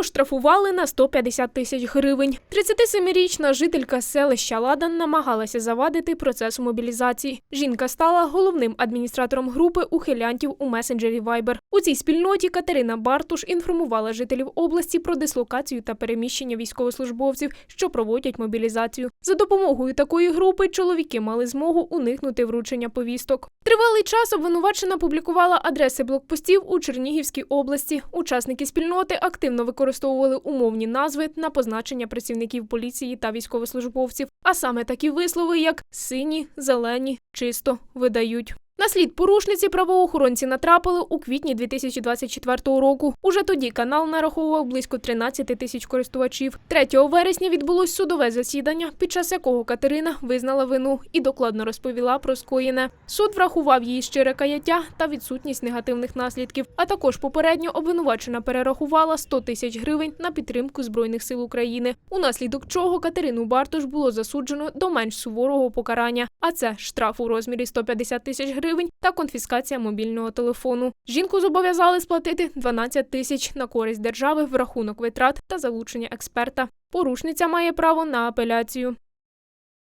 Оштрафували на 150 тисяч гривень. 37-річна жителька селища Ладан намагалася завадити процесу мобілізації. Жінка стала головним адміністратором групи ухилянтів у месенджері Viber. У цій спільноті Катерина Бартуш інформувала жителів області про дислокацію та переміщення військовослужбовців, що проводять мобілізацію. За допомогою такої групи чоловіки мали змогу уникнути вручення повісток. Тривалий час обвинувачена публікувала адреси блокпостів у Чернігівській області. Учасники спільноти активно використовували умовні назви на позначення працівників поліції та військовослужбовців, а саме такі вислови, як сині, зелені, чисто видають. На слід порушниці правоохоронці натрапили у квітні 2024 року. Уже тоді канал нараховував близько 13 тисяч користувачів. 3 вересня відбулось судове засідання, під час якого Катерина визнала вину і докладно розповіла про скоєне. Суд врахував її щире каяття та відсутність негативних наслідків. А також попередньо обвинувачена перерахувала 100 тисяч гривень на підтримку збройних сил України. Унаслідок чого Катерину Бартош було засуджено до менш суворого покарання. А це штраф у розмірі 150 тисяч гривень та конфіскація мобільного телефону. Жінку зобов'язали сплатити 12 тисяч на користь держави в рахунок витрат та залучення експерта. Порушниця має право на апеляцію.